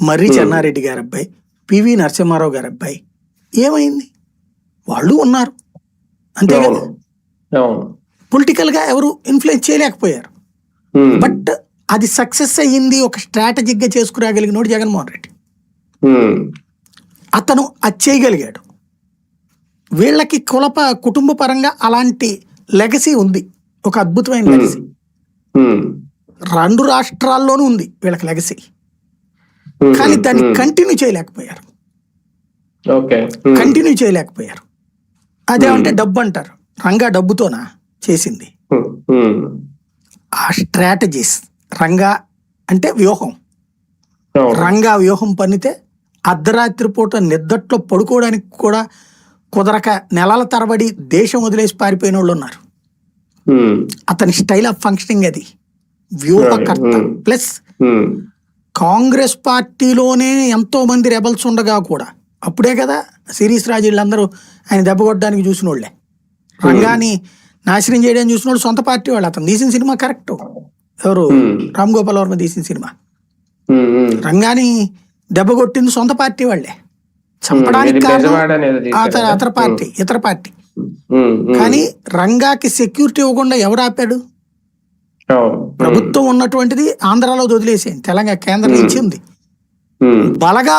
మర్రి చెన్నారెడ్డి గారి అబ్బాయి పివి నరసింహారావు గారి అబ్బాయి ఏమైంది? వాళ్ళు ఉన్నారు. అంతే కదా? పొలిటికల్గా ఎవరు ఇన్ఫ్లుయెన్స్ చేయలేకపోయారు. ఉమ్, బట్ అది సక్సెస్ అయ్యింది ఒక స్ట్రాటజిక్గా చేసుకురాగలిగినోడు జగన్మోహన్ రెడ్డి. ఉమ్, అతను అది చేయగలిగాడు. వీళ్ళకి కులప కుటుంబ పరంగా అలాంటి లెగసీ ఉంది. ఒక అద్భుతమైన లెగసీ. రెండు రాష్ట్రాల్లోనూ ఉంది వీళ్ళకి లెగసీ. కానీ దాన్ని ఉమ్, కంటిన్యూ చేయలేకపోయారు. ఓకే ఉమ్, కంటిన్యూ చేయలేకపోయారు. అదేమంటే డబ్బు అంటారు రంగా డబ్బుతోనా చేసింది. ఆ స్ట్రాటజీస్ రంగా అంటే వ్యూహం. రంగా వ్యూహం పన్నితే అర్ధరాత్రి పూట నిద్దట్లో పడుకోవడానికి కూడా కుదరక నెలల తరబడి దేశం వదిలేసి పారిపోయిన వాళ్ళు ఉన్నారు అతని స్టైల్ ఆఫ్ ఫంక్షనింగ్ అది. వ్యూహకర్త Hmm. ప్లస్ కాంగ్రెస్ పార్టీలోనే ఎంతో మంది రెబల్స్ ఉండగా కూడా అప్పుడే కదా సిరీస్ రాజు వీళ్ళందరూ ఆయన దెబ్బ కొట్టడానికి చూసిన వాళ్ళే రంగాన్ని నాశనం చేయడానికి చూసిన వాళ్ళు సొంత పార్టీ వాళ్ళు. అతను తీసిన సినిమా కరెక్ట్. ఎవరు. రామ్ గోపాల్ వర్మ తీసిన సినిమా. రంగాని దెబ్బ కొట్టింది సొంత పార్టీ వాళ్ళే. చంపడానికి కారణం? అతర పార్టీ ఇతర పార్టీ. కానీ రంగాకి సెక్యూరిటీ ఇవ్వకుండా ఎవరు ఆపాడు? ప్రభుత్వం ఉన్నటువంటిది ఆంధ్రాలో వదిలేసేయండి. తెలంగాణ కేంద్రం. ఇచ్చింది ఉమ్, బలగా